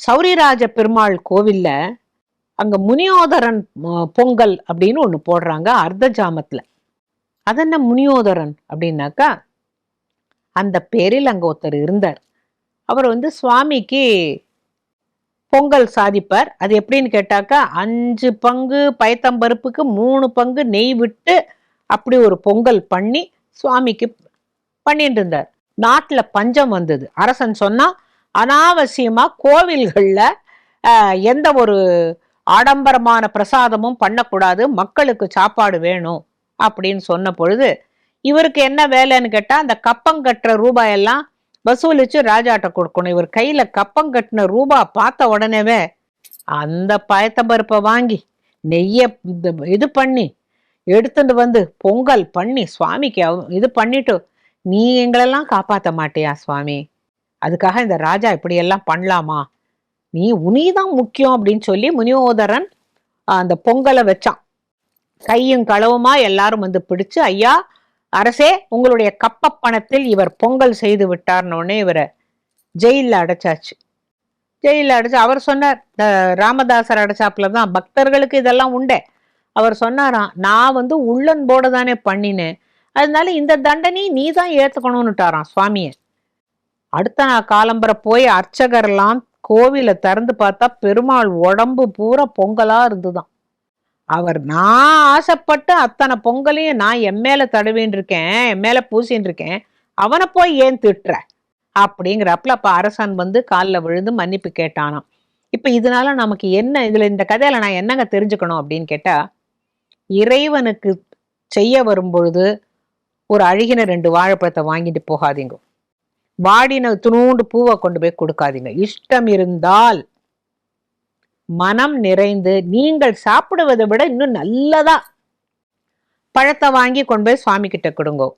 சௌரிராஜ பெருமாள் கோவில்ல அங்க முனியோதரன் பொங்கல் அப்படின்னு ஒன்று போடுறாங்க அர்த்த ஜாமத்துல. அதென்ன முனியோதரன் அப்படின்னாக்கா அந்த பேரில் அங்கே ஒருத்தர் இருந்தார். அவர் வந்து சுவாமிக்கு பொங்கல் சாதிப்பார். அது எப்படின்னு கேட்டாக்கா அஞ்சு பங்கு பயத்தம்பருப்புக்கு மூணு பங்கு நெய் விட்டு அப்படி ஒரு பொங்கல் பண்ணி சுவாமிக்கு பண்ணிட்டு இருந்தார். நாட்டில் பஞ்சம் வந்தது. அரசன் சொன்னால் அனாவசியமாக கோவில்களில் எந்த ஒரு ஆடம்பரமான பிரசாதமும் பண்ணக்கூடாது மக்களுக்கு சாப்பாடு வேணும் அப்படின்னு சொன்ன பொழுது இவருக்கு என்ன வேலைன்னு கேட்டால் அந்த கப்பம் கட்டுற ரூபாயெல்லாம் வசூலிச்சு ராஜாட்ட கொடுக்கணும். இவர் கையில் கப்பம் கட்டின ரூபா பார்த்த உடனேவே அந்த பயத்தம்பருப்பை வாங்கி நெய்யை இது- இது பண்ணி எடுத்துட்டு வந்து பொங்கல் பண்ணி சுவாமிக்கு அவ- இது பண்ணிட்டு நீ எங்களெல்லாம் காப்பாற்ற மாட்டியா சுவாமி? அதுக்காக இந்த ராஜா இப்படியெல்லாம் பண்ணலாமா? நீ உனிதான் முக்கியம் அப்படின்னு சொல்லி முனியோதரன் அந்த பொங்கலை வச்சான். கையும் களவுமா எல்லாரும் வந்து பிடிச்சு ஐயா அரசே உங்களுடைய கப்ப பணத்தில் இவர் பொங்கல் செய்து விட்டார்னோடனே இவரை ஜெயிலில் அடைச்சாச்சு. ஜெயிலில் அடைச்சு அவர் சொன்னார் இந்த ராமதாசர் அடைச்சாப்புல தான் பக்தர்களுக்கு இதெல்லாம் உண்டே. அவர் சொன்னாராம் நான் வந்து உள்ளன்போட தானே பண்ணினேன். அதனால இந்த தண்டனையை நீ தான் ஏற்றுக்கணும்னுட்டாராம் சுவாமியை. அடுத்த நாள் காலம்பரை போய் அர்ச்சகர்லாம் கோவிலை திறந்து பார்த்தா பெருமாள் உடம்பு பூரா பொங்கலா இருந்துதான். அவர் நான் ஆசைப்பட்டு அத்தனை பொங்கலையும் நான் என் மேல தடவின்னு இருக்கேன் என் மேல பூசின்னு இருக்கேன் அவனை போய் ஏன் திட்டுற? அப்படிங்கிறப்பல அப்ப அரசன் வந்து காலில் விழுந்து மன்னிப்பு கேட்டானாம். இப்ப இதனால நமக்கு என்ன இதுல இந்த கதையில நான் என்னங்க தெரிஞ்சுக்கணும் அப்படின்னு கேட்டா இறைவனுக்கு செய்ய வரும் பொழுது ஒரு அழுகின ரெண்டு வாழைப்பழத்தை வாங்கிட்டு போகாதீங்க. வாடின துணூண்டு பூவை கொண்டு போய் கொடுக்காதீங்க. இஷ்டம் இருந்தால் மனம் நிறைந்து நீங்கள் சாப்பிடுவதை விட இன்னும் நல்லதா? பழத்தை வாங்கி கொண்டு போய் சுவாமி கிட்ட கொடுங்கோ.